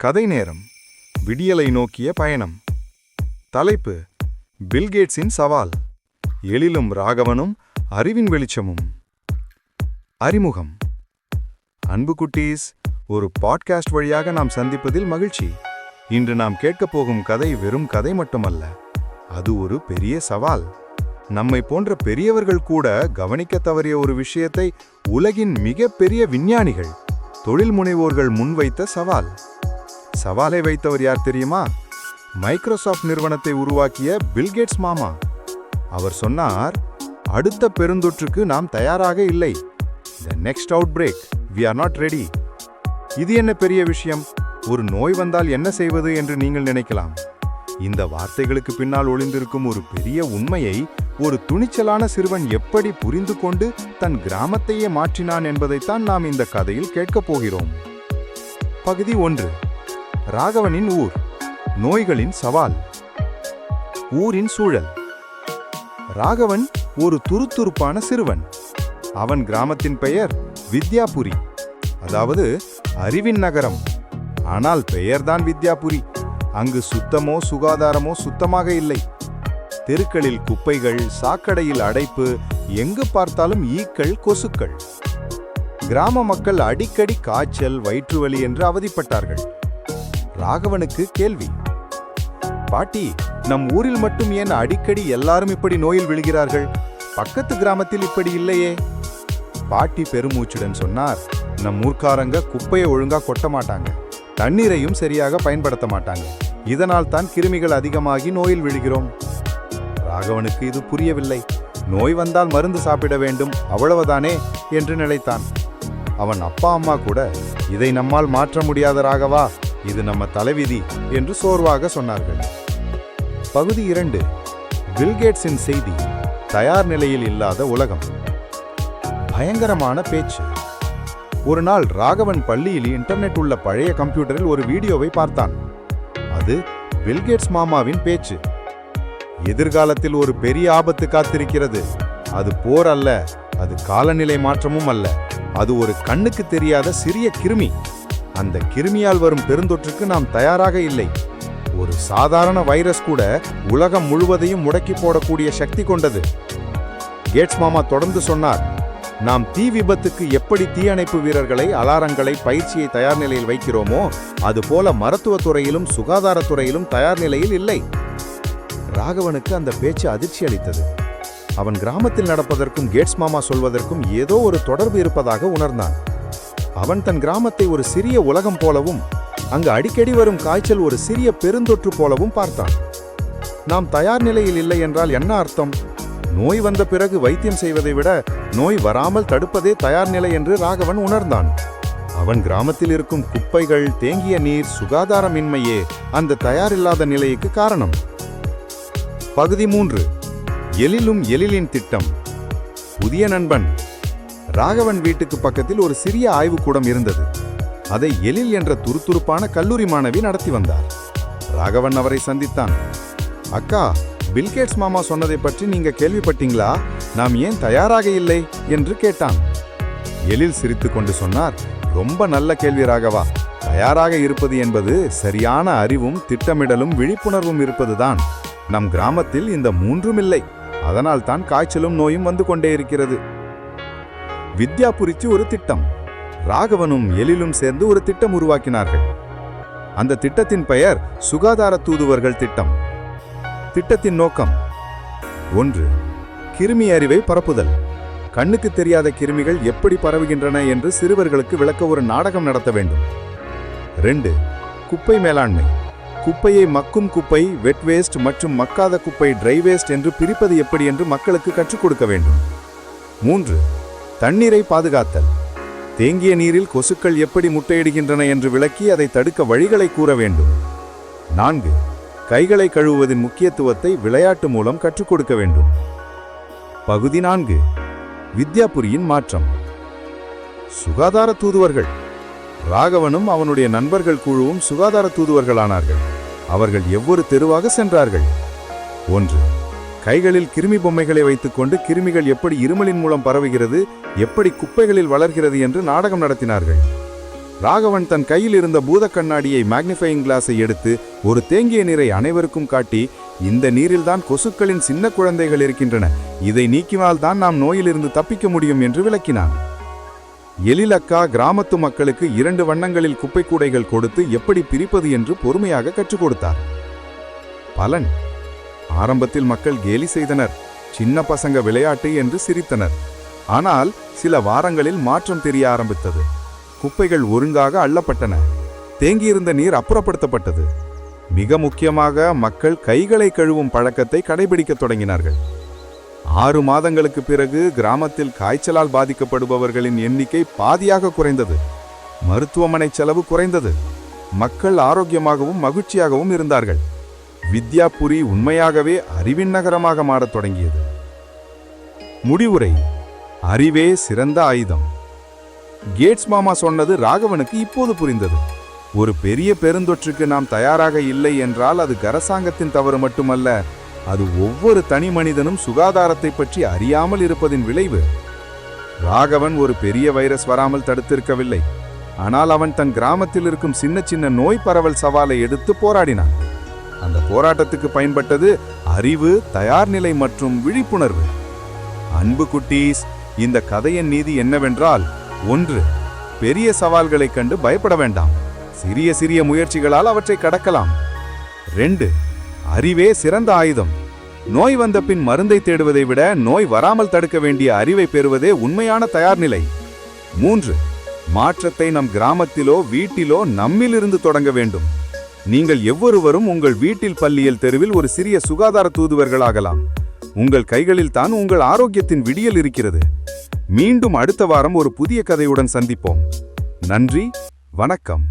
கதை நேரம். விடியலை நோக்கிய பயணம். தலைப்பு பில்கேட்ஸின் சவால். எழிலும் ராகவனும் அறிவின் வெளிச்சமும். அறிமுகம். அன்பு குட்டீஸ் ஒரு பாட்காஸ்ட் வழியாக நாம் சந்திப்பதில் மகிழ்ச்சி. இன்று நாம் கேட்கப் போகும் கதை வெறும் கதை மட்டுமல்ல. அது ஒரு பெரிய சவால். நம்மை போன்ற பெரியவர்கள் கூட கவனிக்க தவறிய ஒரு விஷயத்தை உலகின் மிகப்பெரிய விஞ்ஞானிகள் தொழில் முனைவோர்கள் முன்வைத்த சவால். சவாலை வைத்தவர் யார் தெரியுமா? மைக்ரோசாஃப்ட் நிறுவனத்தை உருவாக்கிய பில்கேட்ஸ் மாமா. அவர் சொன்னார் அடுத்த பெருந்தொற்றுக்கு நாம் தயாராக இல்லை. The next outbreak we are not ready இது என்ன பெரிய விஷயம்? ஒரு நோய் வந்தால் என்ன செய்வது என்று நீங்கள் நினைக்கலாம். இந்த வார்த்தைகளுக்கு பின்னால் ஒளிந்திருக்கும் ஒரு பெரிய உண்மையை ஒரு துணிச்சலான சிறுவன் எப்படி புரிந்து கொண்டு தன் கிராமத்தையே மாற்றினான் என்பதைத்தான் நாம் இந்த கதையில் கேட்கப் போகிறோம். பகுதி ஒன்று. ராகவனின் ஊர். நோய்களின் சவால். ஊரின் சூழல். ராகவன் ஒரு துருத்துருப்பான சிறுவன். அவன் கிராமத்தின் பெயர் வித்யாபுரி. அதாவது அறிவின் நகரம். ஆனால் பெயர்தான் வித்யாபுரி. அங்கு சுத்தமோ சுகாதாரமோ சுத்தமாக இல்லை. தெருக்களில் குப்பைகள் சாக்கடையில் அடைப்பு எங்கு பார்த்தாலும் ஈக்கள் கொசுக்கள். கிராம மக்கள் அடிக்கடி காய்ச்சல் வயிற்றுவலி என்று அவதிப்பட்டார்கள். ராகவனுக்கு கேள்வி. பாட்டி நம் ஊரில் மட்டும் ஏன் அடிக்கடி எல்லாரும் இப்படி நோயில் விழுகிறார்கள்? பக்கத்து கிராமத்தில் இப்படி இல்லையே? பாட்டி பெருமூச்சுடன் சொன்னார் நம் ஊர்க்காரங்க குப்பையை ஒழுங்கா கொட்ட மாட்டாங்க. தண்ணீரையும் சரியாக பயன்படுத்த மாட்டாங்க. இதனால் தான் கிருமிகள் அதிகமாகி நோயில் விழுகிறோம். ராகவனுக்கு இது புரியவில்லை. நோய் வந்தால் மருந்து சாப்பிட வேண்டும் அவ்வளவுதானே? என்று நினைத்தான். அவன் அப்பா அம்மா கூட இதை நம்மால் மாற்ற முடியாத ராகவா? இது நம்ம தலைவிதி என்று சோர்வாக சொன்னார்கள். பகுதி இரண்டு பில்கேட்ஸின் செய்தி தயார் நிலையில் இல்லாத உலகம். பயங்கரமான பேச்சு. ஒரு நாள் ராகவன் பள்ளியில் இன்டர்நெட் உள்ள பழைய கம்ப்யூட்டரில் ஒரு வீடியோவை பார்த்தான். அது பில்கேட்ஸ் மாமாவின் பேச்சு. எதிர்காலத்தில் ஒரு பெரிய ஆபத்து காத்திருக்கிறது. அது போர் அல்ல அது காலநிலை மாற்றமும் அல்ல. அது ஒரு கண்ணுக்கு தெரியாத சிறிய கிருமி. அந்த கிருமியால் வரும் பெருந்தொற்றுக்கு நாம் தயாராக இல்லை. ஒரு சாதாரண வைரஸ் கூட உலகம் முழுவதையும் முடக்கி போடக்கூடிய சக்தி கொண்டது. கேட்ஸ் மாமா தொடர்ந்து சொன்னார் நாம் தீ விபத்துக்கு எப்படி தீயணைப்பு வீரர்களை அலாரங்களை பயிற்சியை தயார் நிலையில் வைக்கிறோமோ அதுபோல மருத்துவத் துறையிலும் சுகாதாரத்துறையிலும் தயார் நிலையில் இல்லை. ராகவனுக்கு அந்த பேச்சு அதிர்ச்சி அளித்தது. அவன் கிராமத்தில் நடப்பதற்கும் கேட்ஸ் மாமா சொல்வதற்கும் ஏதோ ஒரு தொடர்பு இருப்பதாக உணர்ந்தான். அவன் தன் கிராமத்தை ஒரு சிறிய உலகம் போலவும் அங்கு அடிக்கடி வரும் காய்ச்சல் ஒரு சிறிய பெருந்தொற்று போலவும் பார்த்தான். நாம் தயார் நிலையில் இல்லை என்றால் என்ன அர்த்தம்? நோய் வந்த பிறகு வைத்தியம் செய்வதை விட நோய் வராமல் தடுப்பதே தயார் நிலை என்று ராகவன் உணர்ந்தான். அவன் கிராமத்தில் இருக்கும் குப்பைகள் தேங்கிய நீர் சுகாதாரமின்மையே அந்த தயாரில்லாத நிலைக்கு காரணம். பகுதி மூன்று. எழிலும் எழிலின் திட்டம். புதிய நண்பன். ராகவன் வீட்டுக்கு பக்கத்தில் ஒரு சிறிய ஆய்வுக்கூடம் இருந்தது. அதை எழில் என்ற துருதுருப்பான கல்லூரி மாணவி நடத்தி வந்தார். ராகவன் அவரை சந்தித்தான். அக்கா பில்கேட்ஸ் மாமா சொன்னதை பற்றி நீங்க கேள்விப்பட்டீங்களா? நாம் ஏன் தயாராக இல்லை? என்று கேட்டான். எழில் சிரித்துக்கொண்டு சொன்னார் ரொம்ப நல்ல கேள்வி ராகவா. தயாராக இருப்பது என்பது சரியான அறிவும் திட்டமிடலும் விழிப்புணர்வும் இருப்பதுதான். நம் கிராமத்தில் இந்த மூன்றும் இல்லை. அதனால் தான் காய்ச்சலும் நோயும் வந்து கொண்டே இருக்கிறது. வித்யாபுரிச்சு ஒரு திட்டம். ராகவனும் எழிலும் சேர்ந்து ஒரு திட்டம் உருவாக்கினார்கள். அந்த திட்டத்தின் பெயர் சுகாதார தூதுவர்கள் திட்டம். திட்டத்தின் நோக்கம். ஒன்று கிருமி அறிவை பரப்புதல். கண்ணுக்கு தெரியாத கிருமிகள் எப்படி பரவுகின்றன என்று சிறுவர்களுக்கு விளக்க ஒரு நாடகம் நடத்த வேண்டும். ரெண்டு குப்பை மேலாண்மை. குப்பையை மக்கும் குப்பை வெட் வேஸ்ட் மற்றும் மக்காத குப்பை ட்ரை வேஸ்ட் என்று பிரிப்பது எப்படி என்று மக்களுக்கு கற்றுக் கொடுக்க வேண்டும். மூன்று தண்ணீரை பாதுகாத்தல். தேங்கிய நீரில் கொசுக்கள் எப்படி முட்டையிடுகின்றன என்று விளக்கி அதை தடுக்க வழிகளை கூற வேண்டும். நான்கு கைகளை கழுவுவதின் முக்கியத்துவத்தை விளையாட்டு மூலம் கற்றுக் கொடுக்க வேண்டும். பகுதி நான்கு வித்யாபுரியின் மாற்றம். சுகாதார தூதுவர்கள். ராகவனும் அவனுடைய நண்பர்கள் குழுவும் சுகாதார தூதுவர்களானார்கள். அவர்கள் எவ்வொரு தெருவாக சென்றார்கள்? ஒன்று கைகளில் கிருமி பொம்மைகளை வைத்துக்கொண்டு கிருமிகள் எப்படி இருமலின் மூலம் பரவுகிறது எப்படி குப்பைகளில் வளர்கிறது என்று நாடகம் நடத்தினார்கள். ராகவன் தன் கையில் இருந்த பூத கண்ணாடியை மேக்னிஃபையிங் கிளாஸை எடுத்து ஒரு தேங்கிய நீரை அனைவருக்கும் காட்டி இந்த நீரில்தான் கொசுக்களின் சின்ன குழந்தைகள் இருக்கின்றன இதை நீக்கினால் தான் நாம் நோயிலிருந்து தப்பிக்க முடியும் என்று விளக்கினான். எழிலக்கா கிராமத்து மக்களுக்கு இரண்டு வண்ணங்களில் குப்பை கூடைகள் கொடுத்து எப்படி பிரிப்பது என்று பொறுமையாக கற்றுக் கொடுத்தார். பலன். ஆரம்பத்தில் மக்கள் கேலி செய்தனர். சின்ன பசங்க விளையாட்டு என்று சிரித்தனர். ஆனால் சில வாரங்களில் மாற்றம் தெரிய ஆரம்பித்தது. குப்பைகள் ஒழுங்காக அள்ளப்பட்டன. தேங்கியிருந்த நீர் அப்புறப்படுத்தப்பட்டது. மிக முக்கியமாக மக்கள் கைகளை கழுவும் பழக்கத்தை கடைபிடிக்க தொடங்கினார்கள். ஆறு மாதங்களுக்கு பிறகு கிராமத்தில் காய்ச்சலால் பாதிக்கப்படுபவர்களின் எண்ணிக்கை பாதியாக குறைந்தது. மருத்துவமனை செலவு குறைந்தது. மக்கள் ஆரோக்கியமாகவும் மகிழ்ச்சியாகவும் இருந்தார்கள். வித்யாபுரி உண்மையாகவே அறிவின் நகரமாக மாறத் தொடங்கியது. முடிவுரை அறிவே சிறந்த ஆயுதம். கேட்ஸ் மாமா சொன்னது ராகவனுக்கு இப்போது புரிந்தது. ஒரு பெரிய பெருந்தொற்றுக்கு நாம் தயாராக இல்லை என்றால் அது அரசாங்கத்தின் தவறு மட்டுமல்ல அது ஒவ்வொரு தனி மனிதனும் சுகாதாரத்தை பற்றி அறியாமல் இருப்பதின் விளைவு. ராகவன் ஒரு பெரிய வைரஸ் வராமல் தடுத்திருக்கவில்லை. ஆனால் அவன் தன் கிராமத்தில் இருக்கும் சின்ன சின்ன நோய் பரவல் சவாலை எடுத்து போராடினான். அந்த போராட்டத்துக்கு பயன்பட்டது அறிவு தயார்நிலை மற்றும் விழிப்புணர்வு. அன்பு குட்டீஸ் இந்த கதையின் நீதி என்னவென்றால் ஒன்று பெரிய சவால்களைக் கண்டு பயப்பட வேண்டாம். சிறிய சிறிய முயற்சிகளால் அவற்றை கடக்கலாம். ரெண்டு அறிவே சிறந்த ஆயுதம். நோய் வந்த பின் மருந்தை தேடுவதை விட நோய் வராமல் தடுக்க வேண்டிய அறிவை பெறுவதே உண்மையான தயார்நிலை மூன்று மாற்றத்தை நம் கிராமத்திலோ வீட்டிலோ நம்மிலிருந்து தொடங்க வேண்டும். நீங்கள் எவ்வொருவரும் உங்கள் வீட்டில் பள்ளியில் தெருவில் ஒரு சிறிய சுகாதார தூதுவர்களாகலாம். உங்கள் கைகளில் தான் உங்கள் ஆரோக்கியத்தின் விடியல் இருக்கிறது. மீண்டும் அடுத்த வாரம் ஒரு புதிய கதையுடன் சந்திப்போம். நன்றி வணக்கம்.